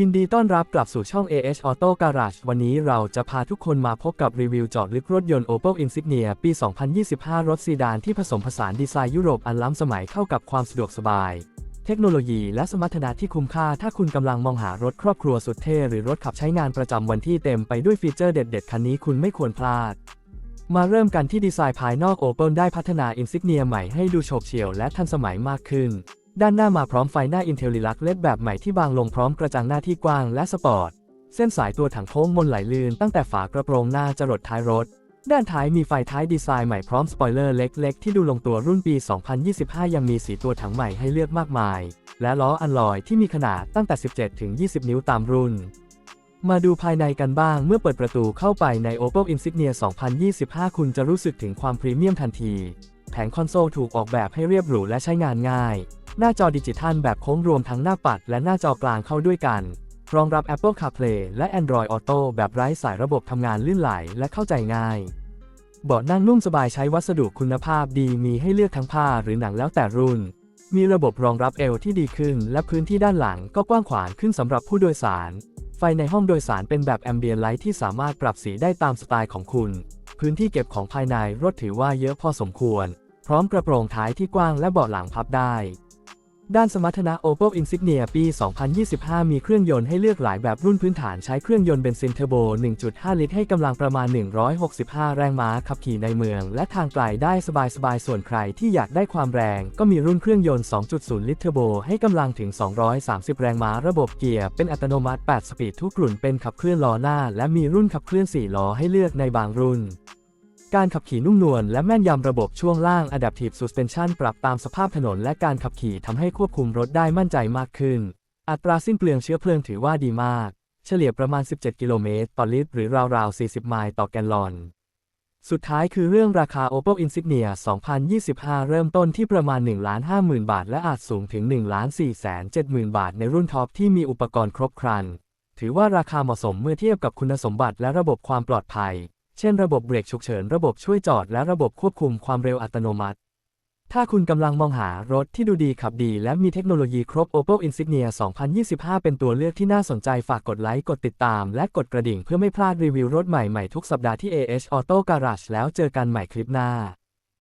ยินดีต้อนรับกลับสู่ช่อง AH Auto Garage วันนี้เราจะพาทุกคนมาพบกับรีวิวจอดลึกรถยนต์ Opel Insignia ปี 2025 รถซีดานที่ผสมผสานดีไซน์ยุโรปอันล้ำสมัยเข้ากับความสะดวกสบาย เทคโนโลยีและสมรรถนะที่คุ้มค่า ถ้าคุณกำลังมองหารถครอบครัวสุดเท่หรือรถขับใช้งานประจำวันที่เต็มไปด้วยฟีเจอร์เด็ดๆ คันนี้คุณไม่ควรพลาด มาเริ่มกันที่ดีไซน์ภายนอก Opel ได้พัฒนา Insignia ใหม่ให้ดูโฉบเฉี่ยวและทันสมัยมากขึ้น ด้านหน้ามาพร้อมไฟหน้า Intellilac LED แบบใหม่ที่บางลงพร้อมกระจังหน้าที่กว้างและสปอร์ต เส้นสายตัวถังโค้งมนไหลลื่นตั้งแต่ฝากระโปรงหน้าจรดท้ายรถ ด้านท้ายมีไฟท้ายดีไซน์ใหม่พร้อมสปอยเลอร์เล็กๆ ที่ดูลงตัวรุ่นปี 2025 ยังมีสีตัวถังใหม่ให้เลือกมากมาย และล้ออันลอยที่มีขนาดตั้งแต่ 17ถึง20 นิ้วตามรุ่นมาดูภายในกันบ้างเมื่อเปิดประตูเข้าไปใน Opel Insignia 2025 คุณจะรู้สึกถึงความพรีเมียมทันที แผงคอนโซลถูกออกแบบให้เรียบหรูและใช้งานง่าย หน้าจอดิจิทัลแบบโค้งรวมทั้งหน้าปัดและหน้าจอกลางเข้าด้วยกัน รองรับ Apple CarPlay และ Android Auto แบบไร้สายระบบทำงานลื่นไหลและเข้าใจง่าย เบาะนั่งนุ่มสบายใช้วัสดุคุณภาพดีมีให้เลือกทั้งผ้าหรือหนังแล้วแต่รุ่น มีระบบรองรับเอวที่ดีขึ้น และพื้นที่ด้านหลังก็กว้างขวางขึ้นสำหรับผู้โดยสาร ไฟในห้องโดยสารเป็นแบบแอมเบียนไลท์ที่สามารถปรับสีได้ตามสไตล์ของคุณ พื้นที่เก็บของภายในรถถือว่าเยอะพอสมควร พร้อมกระโปรงท้ายที่กว้างและเบาะหลังพับได้ ด้านสมรรถนะ Opel Insignia ปี 2025 มีเครื่องยนต์ให้เลือกหลายแบบรุ่นพื้นฐานใช้เครื่องยนต์เบนซินเทอร์โบ 1.5 ลิตรให้กำลังประมาณ 165 แรงม้าขับขี่ในเมือง และทางไกลได้สบายๆ ส่วนใครที่อยากได้ความแรง ก็มีรุ่นเครื่องยนต์ 2.0 ลิตรเทอร์โบ ให้กำลังถึง 230 แรงม้าระบบเกียร์เป็นอัตโนมัติ 8 สปีดทุกรุ่นเป็นขับเคลื่อนล้อหน้า และมีรุ่นขับเคลื่อน 4 ล้อให้เลือกในบางรุ่น การขับขี่นุ่มนวลและแม่นยำระบบช่วงล่าง Adaptive Suspension ปรับตามสภาพถนนและการขับขี่ทำให้ควบคุมรถได้มั่นใจมากขึ้น อัตราสิ้นเปลืองเชื้อเพลิงถือว่าดีมาก เฉลี่ยประมาณ 17 กิโลเมตรต่อลิตรหรือราวๆ 40 ไมล์ต่อแกลลอน สุดท้ายคือเรื่องราคา Opel Insignia 2025 เริ่มต้นที่ประมาณ 1,50,000 บาท และอาจสูงถึง 1,470,000บาท ในรุ่นท็อปที่มีอุปกรณ์ครบครัน ถือว่าราคาเหมาะสมเมื่อเทียบกับคุณสมบัติและระบบความปลอดภัย เช่นระบบเบรกฉุกเฉิน ระบบช่วยจอด และระบบควบคุมความเร็วอัตโนมัติ ถ้าคุณกำลังมองหารถที่ดูดีขับดี และมีเทคโนโลยีครบ Opel Insignia 2025 เป็นตัวเลือกที่น่าสนใจฝากกดไลค์ กดติดตาม และกดกระดิ่งเพื่อไม่พลาดรีวิวรถใหม่ๆ ทุกสัปดาห์ที่ AH Auto Garage แล้วเจอกันใหม่คลิปหน้า